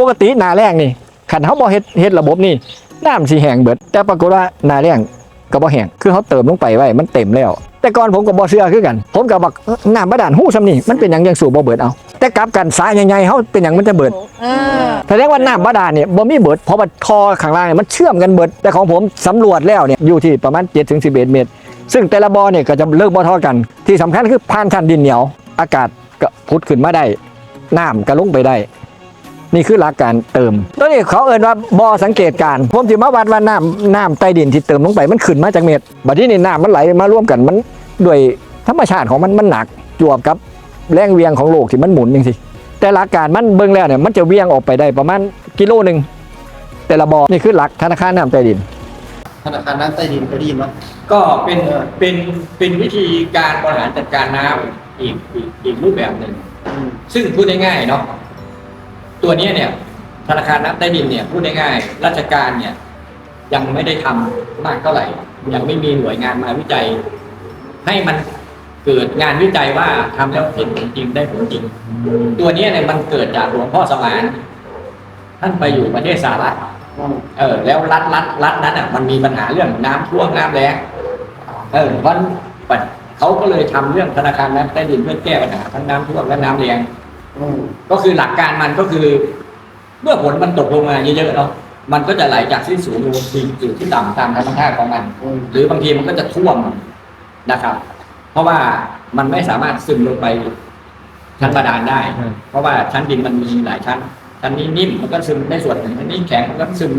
ปกติหนาแรงนี่ขันเขาบ่เฮ็ดเฮ็ดระบบนี่น้ำสิแห้งเบิด แต่ปรากฏว่าหนาแรงก็บ่แห้งคือเขาเติมลงไปไว้มันเต็มแล้ว แต่ก่อนผมก็บ่เชื่อคือกัน ผมก็บอกเอ้อน้ำบาดาลหู้ซำนี่มันเป็นหยังยังสูบบ่เบิดเอาแต่กลับกันสายใหญ่ๆเขาเป็นหยังมันจะเบิดเออแสดงว่าน้ำบาดาลเนี่ยบ่มีเบิดเพราะว่าท่อข้างล่างเนี่ยมันเชื่อมกันเบิด แต่ของผมสำรวจแล้วเนี่ยอยู่ที่ประมาณ7ถึง11 เมตร ซึ่งแต่ละบ่อเนี่ยก็จะเลิกบ่อท่อกัน ที่สำคัญคือผ่านชั้นดินเหนียว อากาศก็พุดขึ้นมาได้น้ำก็ลงไปได้ นี่คือหลักการเติมตัวนี้เขาเอ่นว่าบ่อสังเกตการณ์ผมจะมาวัดว่าน้ำน้ำใต้ดินที่เติมลงไปมันขึ้นมาจากเม็ดบัดนี้นี่น้ำมันไหลมาร่วมกันมันด้วยธรรมชาติของมันมันหนักจวบกับแรงเวียงของโลกที่มันหมุนจังซี่แต่หลักการมันเบิ่งแล้วเนี่ยมันจะเวียงออกไปได้ประมาณกิโลหนึ่งแต่ละบ่อนี่คือหลักธนาคารน้ำใต้ดิน ธนาคารน้ำใต้ดินเคยได้ยินไหมก็เป็นเป็นเป็นวิธีการบริหารจัดการน้ำอีกอีกอีกรูปแบบหนึ่งซึ่งพูดง่ายๆเนาะ ตัวนี้เนี่ยธนาคารน้ำใต้ดินเนี่ยพูดง่ายๆราชการเนี่ยยังไม่ได้ทำมากเท่าไหร่ ยังไม่มีหน่วยงานมาวิจัย ให้มันเกิดงานวิจัยว่าทำแล้วเห็นผลจริงได้ผลจริง ตัวนี้เนี่ยมันเกิดจากหลวงพ่อสมานท่านไปอยู่ประเทศสหรัฐเออ แล้วรัฐรัฐรัฐนั้นอะมันมีปัญหาเรื่องน้ำท่วมน้ำแล้งเออวันปัดเขาก็เลยทำเรื่องธนาคารน้ำใต้ดินเพื่อแก้ปัญหาทั้งน้ำท่วมและน้ำแล้ง ก็คือหลักการมันก็คือ เมื่อฝนมันตกลงมาเยอะๆเนาะมันก็จะไหลจากที่สูงลงที่สู่ที่ต่ำตามธรรมชาติของมัน หรือบางทีมันก็จะท่วมนะครับ เพราะว่ามันไม่สามารถซึมลงไปชั้นบาดาลได้อืมเพราะว่าชั้นดินมันมีหลายชั้น ชั้นนี้นิ่มมันก็ซึมได้ส่วนหนึ่งชั้นนี้แข็งมันก็ซึม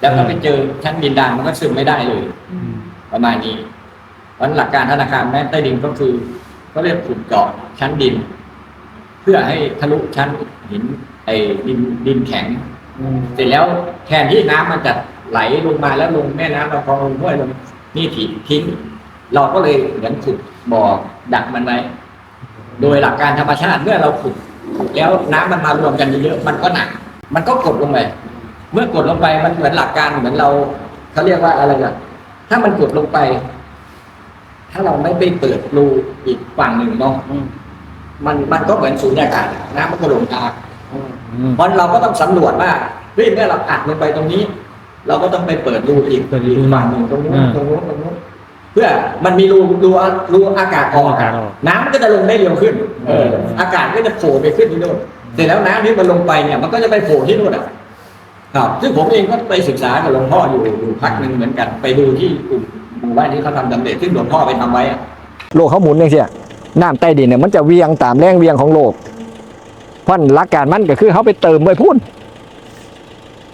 แล้วก็ไปเจอชั้นดินดานมันก็ซึมไม่ได้เลยประมาณนี้เพราะหลักการธนาคารแม่ใต้ดินก็คือ ก็เรียกขุดเจาะชั้นดิน เพื่อให้ทะลุชั้นหินไอ้ดินดินแข็งเสร็จแล้วแทนที่น้ำมันจะไหลลงมาแล้วลงแม่น้ำลำคลองลงห้วยลงนี่ถีทิ้ง เราก็เลยเหมือนขุดบ่อดักมันไว้โดยหลักการธรรมชาติเมื่อเราขุด แล้วน้ำมันมารวมกันเยอะๆมันก็หนัก มันก็กดลงไปเมื่อกดลงไปมันเหมือนหลักการเหมือนเราเขาเรียกว่าอะไรล่ะถ้ามันกดลงไป ถ้าเราไม่ไปเปิดรูอีกฝั่งหนึ่งเนาะมั นมันก็เหมือนสูญญากาศน้ำมันก็ลงทางเพราะเราก็ต้องสำรวจว่าเฮ้ยเมื่อเราอัดลงไปตรงนี้ เราก็ต้องไปเปิดรูอีกเปิดรูอีกฝั่งหนึ่งตรงนู้นอ่าตรงนู้นตรงนู้นเพื่อมันมีรูรูรูอากาศออกอากาศออกน้ำมันก็จะลงได้เร็วขึ้นเอออากาศก็จะโผล่ไปขึ้นที่นู่นเสร็จแล้วน้ำที่มันลงไปเนี่ย มันก็จะไปโผล่ที่นู่นอะครับ ซึ่งผมเองก็ไปศึกษากับหลวงพ่ออยู่อยู่พักหนึ่งเหมือนกัน ไปดูที่กลุ่มหมู่บ้านที่เขาทำสำเร็จซึ่งหลวงพ่อไปทำไว้อะโลกเขาหมุนอย่างเชี่ย น้ำใต้ดินเนี่ยมันจะเวียงตามแรงเวียงของโลกเพราะหลักการมันก็คือเขาไปเติมไว้พุ่น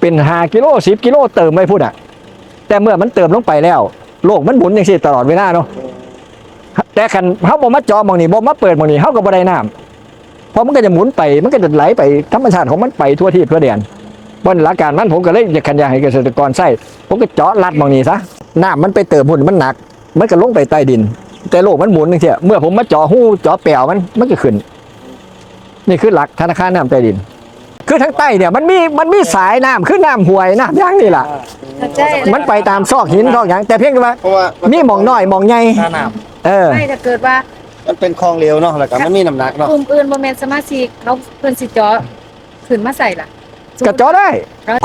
เป็นหากิโลสิบกิโลเติมไว้พุ่นอะ แต่เมื่อมันเติมลงไปแล้ว โลกมันหมุนอย่างเชี่ยตลอดเวลาเนาะแต่คันเขาบ่มาจอมองนี่บ่มาเปิดมองนี่เขาก็บ่ได้น้ำเพราะมันก็จะหมุนไปมันก็จะไหลไปธรรมชาติของมันไปทั่วที่ทั่วแดนบนหลักการมันผมก็เลยอยากขันยาให้เกษตรกรใส่ผมก็เจาะลัดมองนี่ซะน้ำมันไปเติมพุ่นมันหนัก มันก็ลงไปใต้ดิน แต่โลกมันหมุนนึงเสียเมื่อผมมาเจาะหู้เจาะแปลวมันมันก็ขึ้น นี่คือหลักธนาคารน้ำใต้ดิน คือทางใต้เนี่ยมันมีมันมีสายน้ำคือน้ำห่วยน้ำย่างนี่แหละเข้าใจมันไปตามซอกหินซอกหยังแต่เพียงแต่ว่า เพราะว่ามีหมองน้อยหมองใหญ่หน้าน้เออ ไม่ถ้าเกิดว่าำมันเป็นคลองเร็วเนาะแล้วก็ไม่มีน้ำหนักเนาะ กลุ่มอื่นบ่แม่นสมาชิกเขาเพิ่นสิเจาะขึ้นมาใส่ล่ะก็เจาะได้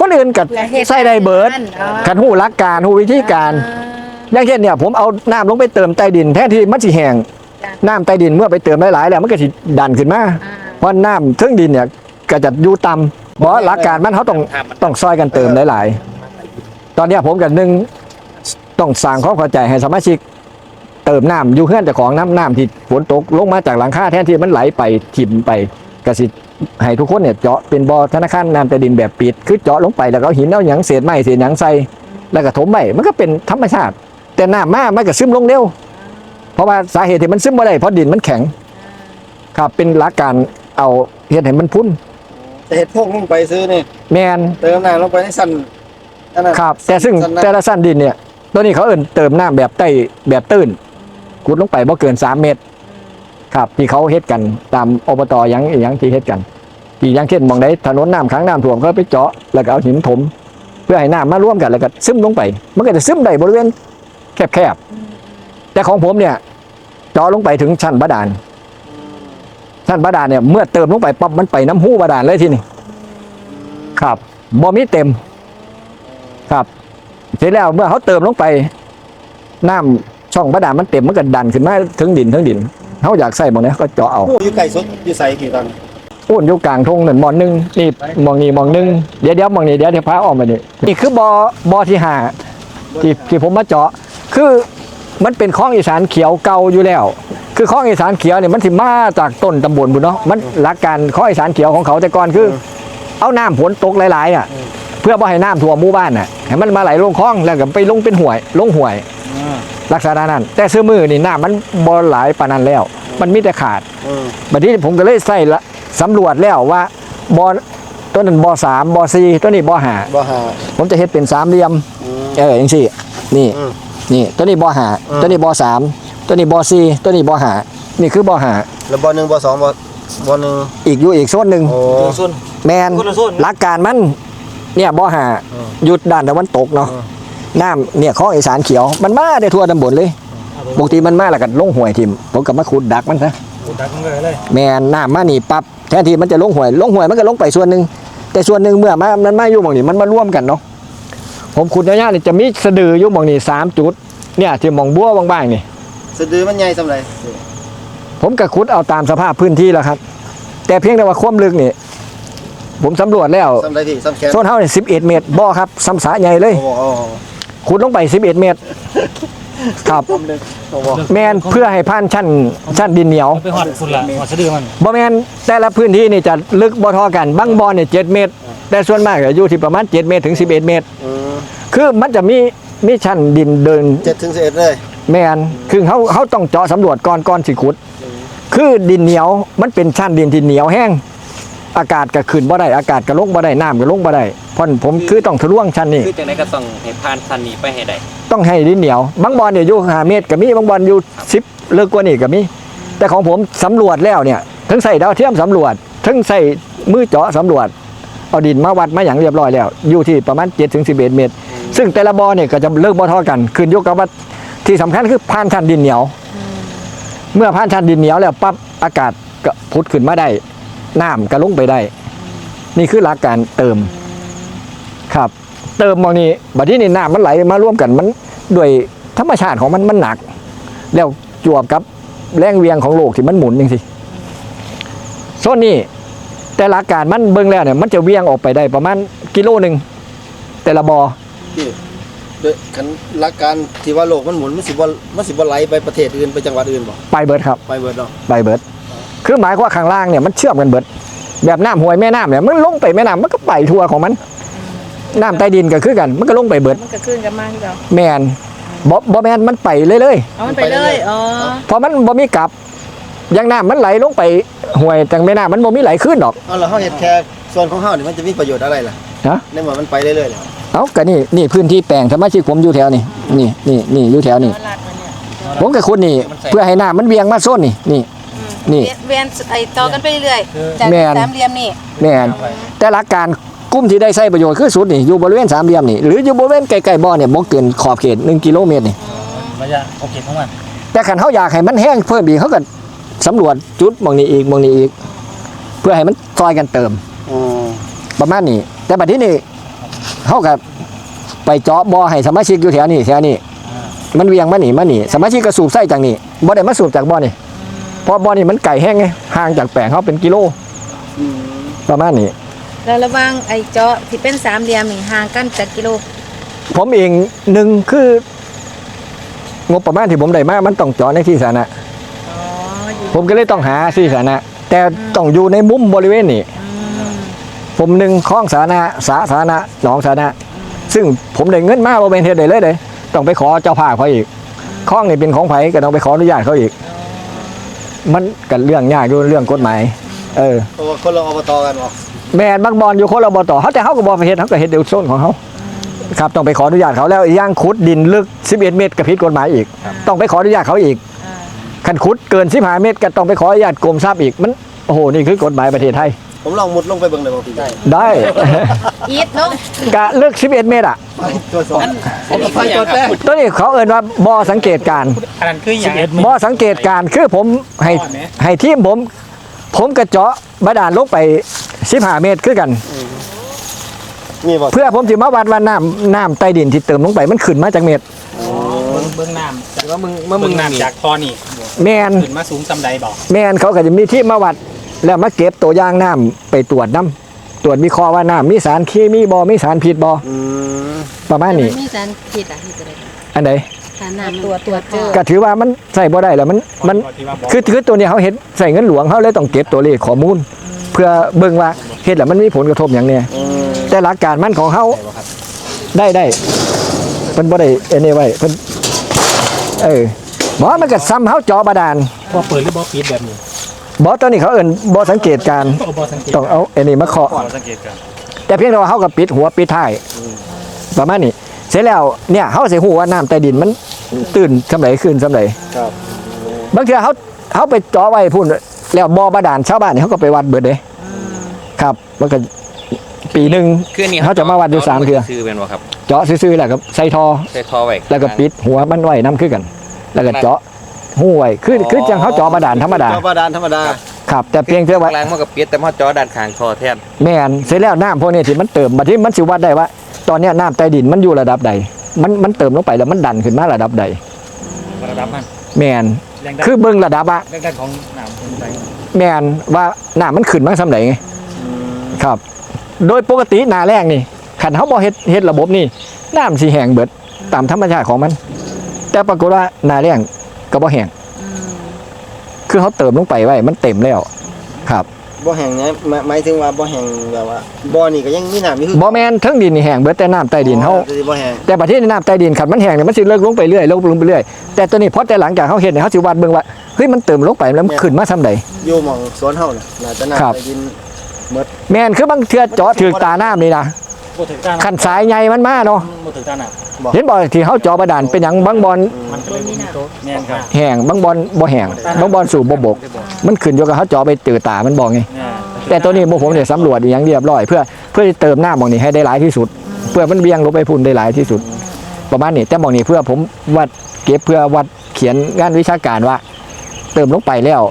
คนอื่นก็และฮ็ใส่ได้เบิดอ๋อคันหูหลักการหูวิธีการ อ ย่างเช่นเนี่ยผมเอาน้ำลงไปเติมใต้ดิน แทนที่มันสิแห้งจ้ะน้ำใต้ดินเมื่อไปเติมหลายๆแล้วมันก็สิดันขึ้นมาอ่าเพราะน้ำเทิงดินเนี่ยก็จะอยู่ต่ำเพราะหลักการมันเขาต้องต้องซอยกันเติมหลายๆ ตอนเนี้ยผมกับหนึ่งต้องสร้างความเข้าใจให้สมาชิกเติมน้ำอยู่เพื่อนเจ้าของน้ำน้ำที่ฝนตกลงมาจากหลังคาแทนที่มันไหลไปถิ่มไปกสิให้ทุกคนเนี่ยเจาะเป็นบ่อธนาคารน้ำใต้ดินแบบปิด คือเจาะลงไปแล้วก็เอาหินเอาหยังเศษไม้เศษหยังใส่แล้วก็ถมไว้มันก็เป็นธรรมชาติ แต่น้ำมามันก็ซึมลงเร็ว เพราะว่าสาเหตุที่มันซึมไม่ได้เพราะดินมันแข็ง ครับเป็นหลักการเอาเฮ็ดให้มันพุ่นจะเห็ดพวกลงไปซื้อนี่แมนเติมน้ำลงไปในสั้นนั่นน่ะครับ แต่ซึ่งสั้นน้แต่ละสั้นดินเนี่ยตัวนี้เขาเอิ่นเติมน้ำแบบใต้แบบตื้นขุดลงไปบ่เกิน3เมตร ครับที่เขาเฮ็ดกันตามอบตหยังอหยังที่เฮ็ดกันที่อยังเช่นหมองใดถนนน้ำขังน้ำท่วมก็ไปเจาะแล้วก็เอาหินถม เพื่อให้น้ำมาร่วมกันแล้วก็ซึมลงไป มันก็จะซึมได้บริเวณ แคบๆแต่ของผมเนี่ยเจาะลงไปถึงชั้นบาดาลชั้นบาดาลเนี่ยเมื่อเติมลงไปปั๊บมันไปน้ำหูบาดาลเลยทีนี้ครับบ่มีเต็ม ครับเสร็จแล้วเมื่อเขาเติมลงไปน้ำช่องบาดาลมันเต็มมันก็ดันขึ้นมาถึงดินถึงดินเขาอยากใส่หมองนี้ก็เจาะเอาโอ้อยู่ไกลสุดอยู่ใส่กี่ตอนอ้วนอยู่กลางทงหนึ่งมองหนึ่งนี่มองนี่มองหนึ่งเดี๋ยวเดี๋ยวมองนี่เดี๋ยวเดี๋ยวพาออกมานี่นี่คือบอบอที่หาที่ที่ผมมาเจาะ คือมันเป็นคลองอีสานเขียวเก่าอยู่แล้ว คือคลองอีสานเขียวเนี่ยมันสิมาจากต้นตำบลบุญเนาะมันหลักการคลองอีสานเขียวของเขาแต่ก่อนคือ เอาน้ำฝนตกหลายๆอะเพื่อบ่ให้น้ำท่วมหมู่บ้านน่ะให้มันมาไหลลงคลองแล้วก็ไปลงเป็นห่วย ลงห่วยลักษณะนั้น แต่ซื้อมือนี่น้ำมันบ่หลายปานนั้นแล้ว มันมีแต่ขาดอืมบัดนี้ผมก็เลยใส่ละสำรวจแล้วว่าบอตัวนั้นบอสามบอสี่ตัวนี้บอหาบ่หาผมจะเฮ็ดเป็นสามเหลี่ยมอืมเอออย่างสี่นี่อืม นี่ตัวนี้บอหาอืม ตัวนี้บอสามตัวนี้บอสี่ตัวนี้บอหานี่คือบอหาแล้วบ่หนึ่งบ่สองบ่บ่หนึ่งอีกอยู่อีกโซนหนึ่งโอ้ส่วนแมนคนละโซนหลักการมันเนี่ยบอหาอืมหยุดด้านตะวันตกเนาะอืม น้ำเนี่ยข้องอีสานเขียวมันมาได้ทั่วตำบลเลยปกติมันมาแล้วก็ลงห่วยทิมผมก็มาขุดดักมันซะดักมันเลยเลยแม่นน้ำมานี่ปั๊บแทนที่มันจะลงหวยลงหวยมันก็ลงไปส่วนหนึ่งแต่ส่วนหนึ่งเมื่อมามันมาอยู่หมองนี้มันมาร่วมกันเนาะ ผมขุดระยะนี่จะมีสะดืออยู่หมองนี้สามจุด เนี่ยที่หมองบัวบางๆนี่ สะดือมันใหญ่สำไรผมก็ขุดเอาตามสภาพพื้นที่แล้วครับ แต่เพียงแต่ว่าความลึกนี่ ผมสำรวจแล้วสำไรพี่สำแขนโซนเฮานี่สิบเอ็ดเมตรบ่อครับซ้ำสาใหญ่เลยโอ้โหโอ้โหขุดลงไปสิบเอ็ดเมตร ครับ โอ้โหแมนเพื่อให้ผ่านชั้นชั้นดินเหนียวไปหอดคุณละหอดสะดือมันบ่แมนแต่ละพื้นที่นี่จะลึกบ่เทอกันบางบ่อเนี่ยเจ็ดเมตร แต่ส่วนมากจะอยู่ที่ประมาณ 7 เมตรถึง 11 เมตร อืมคือมันจะมีมีชั้นดินเดินเจ็ดถึงสิบเอ็ดเลยแมนคือเขาเขาต้องเจาะสำรวจก่อนก่อนสิขุด คือดินเหนียวมันเป็นชั้นดินที่เหนียวแห้ง อากาศก็ขึ้นบ่ได้อากาศก็ลงบ่ได้น้ำก็ลงบ่ได้เพราะผมคือต้องทะลวงชั้นนี้ คือจังไดก็ต้องให้ผ่านทันนี้ไปให้ได้ต้องให้ดินเหนียว บางบอลเนี่ยอยู่5เมตรก็มีบางบอลอยู่10เลิกกว่านี่ก็มี แต่ของผมสำรวจแล้วเนี่ยทั้งใส่ดาวเทียมสำรวจทั้งใส่มือเจาะสำรวจ เอาดินมาวัดมาอย่างเรียบร้อยแล้ว อยู่ที่ประมาณ7ถึง11เมตร ซึ่งแต่ละบอเนี่ยก็จะเลิกบ่เท่ากันขึ้นอยู่กับว่าที่สำคัญคือผ่านชั้นดินเหนียว เมื่อผ่านชั้นดินเหนียวแล้วปั๊บอากาศก็พุดขึ้นมาได้น้ำก็ลงไปได้ นี่คือหลักการเติมครับ เติมมองนี้บัดที่นี่น้ำมันไหลมาร่วมกันมันด้วยธรรมชาติของมันมันหนัก แล้วจวบกับแรงเวียงของโลกที่มันหมุนจังสิโซนนี้ แต่หลักการมันเบิ่งแล้วเนี่ยมันจะเวียงออกไปได้ประมาณกิโลหนึ่งแต่ละบอพี่ด้วยคันหลักการที่ว่าโลกมันหมุนมันสิบ่มันสิบ่ไหลไปประเทศอื่นไปจังหวัดอื่นบ่ไปเบิดครับ ไปเบิดเนาะไปเบิด คือหมายความว่าข้างล่างเนี่ยมันเชื่อมกันเบิด แบบน้ำห้วยแม่น้ำเนี่ยมันลงไปแม่น้ำมันก็ไปทั่วของมันน้ำใต้ดินก็คือกัน มันก็ลงไปเบิดมันก็ขึ้นกันมากที่เราแมนบ่บ่แมนมันไปเรื่อยเอามันไปเลยอ๋อๆเพราะมันบ่มีกลับ อยังน้ำมันไหลลงไปห้วยจังแม่น้ำมันบ่มีไหลขึ้นหรอกเอาแล้วเฮาเฮ็ดแค่ส่วนของเฮานี่มันจะมีประโยชน์อะไรล่ะฮะในเมื่อมันไปเรื่อยๆแล้วเอ้าก็นี่นี่พื้นที่แปลงสมาชิกผมอยู่แถวนี่นี่นี่นี่อยู่แถวนี่หลักมันเนี่ยผมกับคุณนี่ เพื่อให้น้ำมันเวียงมาโซนนี่นี่ นี่เวียนไอ้ต่อกันไปเรื่อยๆจากแม่นสามเหลี่ยมนี่แม่นแต่หลักการกลุ่มที่ได้ใช้ประโยชน์คือสุดนี่อยู่บริเวณสามเหลี่ยมนี่หรืออยู่บริเวณไกลๆบ่อเนี่ยบ่เกินขอบเขต1กิโลเมตรนี่ระยะโอเคของมันแต่ขันเขาอยากให้มันแห้งเพิ่มอีกเขาก็ สำรวจจุดหมองนี้อีกหมองนี้อีก เพื่อให้มันซอยกันเติมอืมประมาณนี้ แต่บัดที่นี่เขากับไปเจาะบ่อให้สมาชิกอยู่แถวนี้แถวนี้มันเวียงมาหนีมาหนีสมาชิกก็สูบไส้จากนี่บ่ได้มาสูบจากบ่อนี่เพราะบ่อนี่มันไก่แห้งไงห่างจากแปลงเขาเป็นกิโลอืมประมาณนี้แล้วระหว่างไอ้เจาะที่เป็นสามเหลี่ยมนี่ห่างกันจากกิโล ผมเองหนึ่งคืองบประมาณที่ผมได้มามันต้องเจาะในที่สาธารณะอ๋ออยู่ ผมก็เลยต้องหาที่สาธารณะแต่ต้องอยู่ในมุมบริเวณนี้อืมผมหนึ่งคลองสาธารณะสาธารณะหนองสาธารณะซึ่งผมได้เงินมาบ่เป็นเฮ็ดได้เลยเด้ต้องไปขอเจ้าภาพเขาอีกคลองนี่เป็นของไผก็ต้องไปขออนุญาตเขาอีก มันกันเรื่องยากอยู่เรื่องกฎหมาย เออเพราะว่าคนเราอบตกันบ่แม่นบางบอลอยู่คนละบต่อเขาแต่เขาก็บ่ไปเฮ็ดเขาก็เฮ็ดเดี๋ยวโซนของเขาครับต้องไปขออนุญาตเขาแล้วอีกอย่างขุดดินลึก 11 เมตรก็ผิดกฎหมายอีก ต้องไปขออนุญาตเขาอีก อ่าคันขุดเกิน15เมตรก็ต้องไปขออนุญาตกรมทรัพย์อีกมันโอ้โหนี่คือกฎหมายประเทศไทย ผมลองมุดลงไปเบิ่งเลยบ่พี่ได้ได้อีทเนาะกะลึก11เมตรอะตัวสองอันนี้คืออย่างครับตัวนี้เขาเอ่นว่าบ่อสังเกตการณ์อันนั้นคืออย่างบ่อสังเกตการณ์คือผมให้ให้ทีมผม ผมกระเจาะบาดาลลงไป15เมตรคือกันมีบ่เพื่อผมสิมาวัดว่าน้ำน้ำใต้ดินที่เติมลงไปมันขึ้นมาจากเม็ด เบิ้งเบิ้งน้ำจากว่ามึงเมื่อมึเบิ้งงน้ำจากท่อนี่แมนขึ้นมาสูงซำใดบอกแมนเขาก็จะมีที่มาวัด แล้วมาเก็บตัวอย่างน้ำไปตรวจน้ำตรวจวิเคราะห์ว่าน้ำมีสารเคมีบ่มีสารพิษบ่อืมประมาณนี้มีสารพิษอะที่จะได้อันไหนสารน้ำตัวตัวเจอก็ถือว่ามันใส่บ่ได้แล้วมันมันที่ว่าบอกคือคือตัวเนี้ยเขาเฮ็ดใส่เงินหลวงเขาเลยต้องเก็บตัวเลขข้อมูล เพื่อเบิ่งว่าเฮ็ดแล้วมันมีผลกระทบอย่างเนี้ยอืมแต่หลักการมันของเขาได้ได้เพิ่นบ่ได้อันนี้ไว้เพิ่น เออบ่มันก็ซ้ำเฮาเจอบาดาลบ่เปิดหรือบ่ปิดแบบนี้บ่ตัวนี้เขาเอิ้นบ่สังเกตการก็บ่สังเกตต้องเอาอันนี้มาเคาะบ่สังเกตกันแต่เพียงแต่ว่าเขาก็ปิดหัวปิดท้ายประมาณนี้เสร็จแล้วเนี่ยเขาสิฮู้ว่าน้ำใต้ดินมันตื่นสำไหนขึ้นสำไหนครับบางเทื่อเขาเขาไปเจาะไว้พุ่นแล้วบ่อบาดาลชาวบ้านนี่เขาก็ไปวัดเบิดเด้ครับมันก็ ปีหนึงคือนี่เขาจะมาวัดอยู่สามเทื่อซื้อเป็นบ่ครับ เจาะซื่อๆแล้วก็ใส่ทอใส่ท่อไว้แล้วก็ปิดหัวมันไว้น้ำขึ้นกัน แล้วก็เจาะหูไว้คือคือจังเขาเจาะบาดาลธรรมดาเจาะบาดาลธรรมดาครับแต่เพียงแต่ว่ากลางมันก็ปิดแต่พอจอด้านข้างท่อแทนแม่นเสร็จแล้วน้ำพวกนี้ที่มันเติมมาที่มันสิวัดได้ว่า ตอนเนี้ยน้ำใต้ดินมันอยู่ระดับใด มันมันเติมลงไปแล้วมันดันขึ้นมาระดับใดระดับมันแม่นแรงดันคือเบิ่งระดับอะแรงดันของน้ำขึ้นไปแม่นว่าน้ำมันขึ้นมาสำไหนไงครับ โดยปกติหนาแรกนี่ขันเขาบ่เฮ็ดเฮ็ดระบบนี่น้ำสิแห้งเบิดตามธรรมชาติของมัน แต่ปรากฏว่าหนาแรงก็บ่แห้งคือเขาเติมลงไปไว้มันเต็มแล้ว ครับบ่แห้งไงหมายหมายถึงว่าบ่แห้งแบบว่าบ่อนี่ก็ยังมีน้ำอยู่คือบ่แม่นเทั้งดินนี่แห้งเบิดแต่น้ำใต้ดินเขาจะสิบ่แห้งแต่ประเทศน้ำใต้ดินขันมันแห้งเนี่ยมันสิเลิกลงไปเรื่อยลงลงไปเรื่อยแต่ตัวนี้พอแต่หลังจากเขาเห็นเนี่ยเขาสิวัดเบิ่งว่าเฮ้ยมันเติมลงไปแล้วมันขึ้นมาทำใดอยู่หม่องสวนเฮาน่ะน่าจะน้ำครับใต้ดิน แม่นคือบางเทือเจาะถึงตาน้ำนี่นะบ่ถึงตาขันสายใหญ่มันมาเนาะบ่ถึงตาน้เห็นบ่ที่เขาเจาะบาดาลเป็นหยังบางบอลำมันก็เลยมีโต๊ะแม่นครับแห้งบางบอลบ่แห้งบางบอลสูบบ่บก มันขึ้นอยู่กับเขาเจาะไปตือตามันบอกไงเนี่ยแต่ตัวนี้พวกผมเนี่ยสำรวจอหย่างเรียบร้อยเพื่อเพื่อเติมน้ำหมองนี้ให้ได้หลายที่สุด เพื่อมันเวียงลงไปพุ่นได้หลายที่สุด ประมาณนี้แต่หมองนี้เพื่อผมวัดเก็บเพื่อวัดเขียนงานวิชาการว่า เติมลงไปแล้ว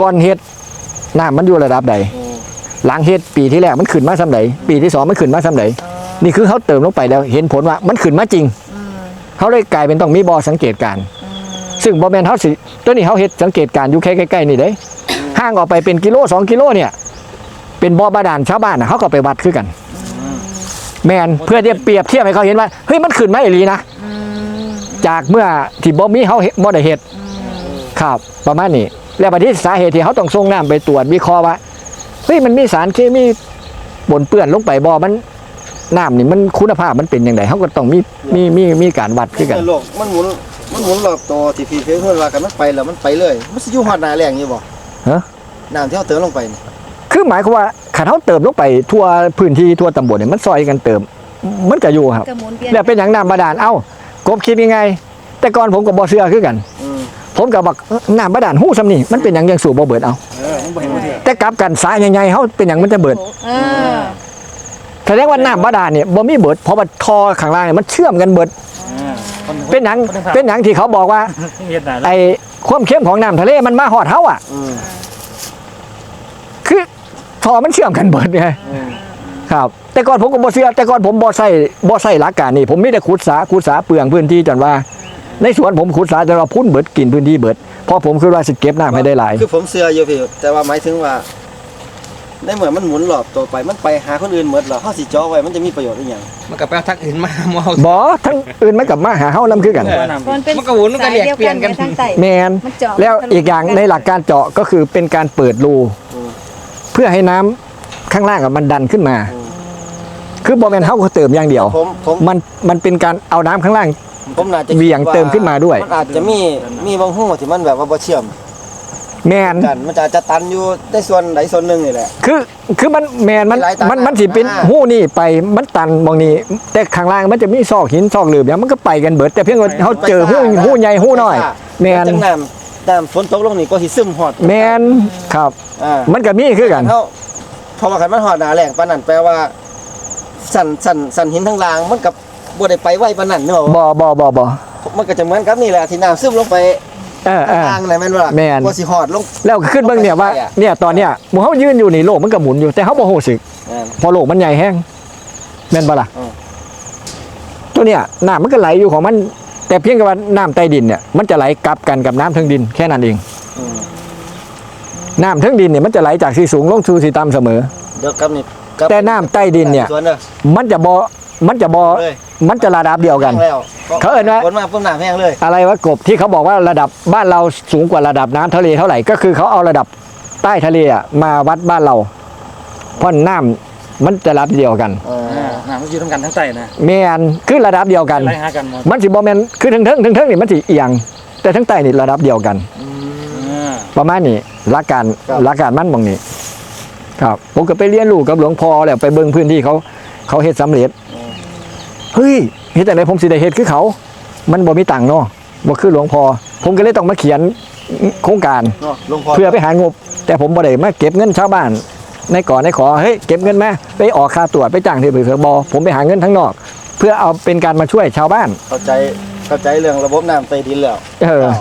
ก่อนเฮ็ดน้ำมันอยู่ระดับใด หลังเฮ็ดปีที่แรกมันขึ้นมาสำไหนปีที่สองมันขึ้นมาสำไหนนี่คือเขาเติมลงไปแล้วเห็นผลว่ามันขึ้นมาจริงเขาเลยกลายเป็นต้องมีบอสังเกตการณ์ซึ่งบอแมนเขาสิตัวนี้เขาเฮ็ดสังเกตการณ์อยู่แค่ใกล้ๆนี่เด้ห่างออกไปเป็นกิโลสองกิโลเนี่ย เป็นบ่อบาดาลชาวบ้านน่ะเขาก็ไปวัดคือกัน แมนเพื่อที่จะเปรียบเทียบให้เขาเห็นว่าเฮ้ยมันขึ้นมาอีหลีนะจากเมื่อที่บ่มีเขาเฮ็ดบ่ได้เฮ็ดครับประมาณนี้แล้วประเด็นสาเหตุที่เขาต้องส่งน้ำไปตรวจวิเคราะห์ว่า เฮ้ยมันมีสารเคมีปนเปื้อนลงไปบ่มันน้ำนี่มันคุณภาพมันเป็นยังไงเขาก็ต้องมีมีมีมีการวัดคือกันโลกมันหมุนมันหมุนรอบตัวที่พี่เพิ่นเพิ่นว่ากันมันไปแล้วมันไปเลยมันสิอยู่ฮอดหน้าแรงอยู่บ่ฮะน้ำที่เฮาเติมลงไปนี่คือหมายความว่าขันเขาเติมลงไปทั่วพื้นที่ทั่วตำบลเนี่ยมันซอยกันเติม มันก็อยู่ครับกระหมุนเวียนแล้วเป็นอย่างน้ำบาดาลเอ้ากบคิดยังไง แต่ก่อนผมก็บ่เชื่อคือกันอืมผมก็บอกเอ้อน้ำบาดาลหู้ซำนี่มันเป็นอย่างยังสูบบ่เบิดเอา แต่กลับกันสายใหญ่ๆเขาเป็นอย่างมันจะเบิดเออแสดงว่าน้ำบาดาลเนี่ยบ่มีเบิดเพราะว่าท่อข้างล่างเนี่ยมันเชื่อมกันเบิดอ่าคนเป็นหยังเป็นหยังที่เขาบอกว่าเฮ็ดได้แล้วไอ้ความเข้มของน้ำทะเลมันมาหอดเฮาอะอืมคือท่อมันเชื่อมกันเบิดไงอืมครับ แต่ก่อนผมก็บ่เชื่อแต่ก่อนผมบ่ใส่บ่ใส่หลักการนี่ผมมีแต่ขุดสาขุดสาเปลืองพื้นที่จนว่า ในสวนผมขุดสาจนว่าพุ่นเบิดกินพื้นที่เบิดเพราะผมคือว่าสิเก็บน้ำให้ได้หลาย คือผมเชื่ออยู่พี่แต่ว่าหมายถึงว่าในเมื่อมันหมุนรอบตัวไปมันไปหาคนอื่นหมดแล้วเฮาสิจ่อไว้มันจะมีประโยชน์อีหยังมันก็ไปเอาทักอื่นมามาเอาบ่ทั้งอื่นมันกลับมาหาเฮานำคือกันว่าน้ำมันเป็นมันก็หมุนมันก็เรียกเปลี่ยนกันสาดีวทางใต้แมนมันเจาะแล้วอีกอย่างในหลักการเจาะก็คือเป็นการเปิดรูเพื่อให้น้ำข้างล่างอะมันดันขึ้นมา คือบ่แม่นเฮาก็เติมอย่างเดียว ผมผม มันมันเป็นการเอาน้ำข้างล่าง ผมน่าจะเหวี่ยงเติมขึ้นมาด้วย มันอาจจะมีมีบางหู้ที่มันแบบว่าบ่เชื่อมแมนกัน มันจะจะตันอยู่ในส่วนใดส่วนหนึ่งนี่แหละ คือคือมันแมนมันหลายตามันมันสิเป็นอ่า หู้นี่ไปมันตันมองนี้ แต่ข้างล่างมันจะมีซอกหินซอกหลืบเนี่ยมันก็ไปกันเบิด แต่เพียงว่าเขาเจอหู้หู้ใหญ่หู้น้อย แมนจังน้ำน้ำฝนตกลงนี่ก็สิซึมฮอดแมนครับ อ่ามันก็มีคือกัน เฮาพอมาคันมันฮอดหน้าแรงปานนั้นแปลว่า สั่นสั่นสั่นหินทั้งล่างมันกับ บ่ได้ไปไวปานนั้นเนาะบ่บ่บ่บ่มันก็จะเหมือนกับนี่แหละที่น้ำซึมลงไปเออเออทางไหนแม่นบ่ล่ะแม่นกว่าสิฮอดลงแล้วก็ขึ้นเบิ่งเนี่ยว่าไปอะเนี่ยตอนเนี้ยหมู่เฮายืนอยู่นี่โลกมันก็หมุนอยู่แต่เฮาบ่ฮู้สึกอ่าเพอโลกมันใหญ่แห้งแม่นบ่ล่ะอืมตัวเนี้ยน้ำมันก็ไหลอยู่ของมัน แต่เพียงแต่ว่าน้ำใต้ดินเนี่ยมันจะไหลกลับกันกับน้ำทั้งดินแค่นั้นเองอืมน้ำทั้งดินเนี่ยมันจะไหลจากที่สูงลงสู่ที่ต่ำเสมอเดี๋ยวกับนี่กับแต่น้ำใต้ดินเนี่ยสวนเด้อมันจะบอมันจะบอเลย มันจะระดับเดียวกันแห้งแล้วเขาเอิ้นว่า ฝนมาปุ๊บน้ำแห้งเลย อะไรวะกบที่เขาบอกว่าระดับบ้านเราสูงกว่าระดับน้ำทะเลเท่าไหร่ก็คือเขาเอาระดับใต้ทะเลอะมาวัดบ้านเราเพราะน้ำมันจะระดับเดียวกันเออ อ่าน้ำมันอยู่ทั้งกันทั้งใต้นะแมนคือระดับเดียวกัน ไล่หากันหมดมันสิบอแมนคือทั้งเทิงทั้งเทิงนี่มันสิเอียง แต่ทั้งใต้นี่ระดับเดียวกัน อ่าประมาณนี้หลักการหลักการมันบางนี้ ครับผมก็ไปเรียนรู้กับหลวงพ่อแล้วไปเบิ่งพื้นที่เขา เขาเฮ็ดสำเร็จเฮ้ยเฮ็ดแต่ไหนผมสิได้เฮ็ดคือเขา มันบ่มีตังค์เนาะบ่คือหลวงพ่อผมก็เลยต้องมาเขียนโครงการ เนาะหลวงพ่อเพื่อไปหางบ แต่ผมบ่ได้มาเก็บเงินชาวบ้าน ในก่อนในขอเฮ้ยเก็บเงินมาไปออกค่าตรวจไปจ้างที่บริษัทบอผมไปหาเงินทั้งนอก เพื่อเอาเป็นการมาช่วยชาวบ้าน เข้าใจเข้าใจเรื่องระบบน้ำใต้ดินแล้ว เอออ้าว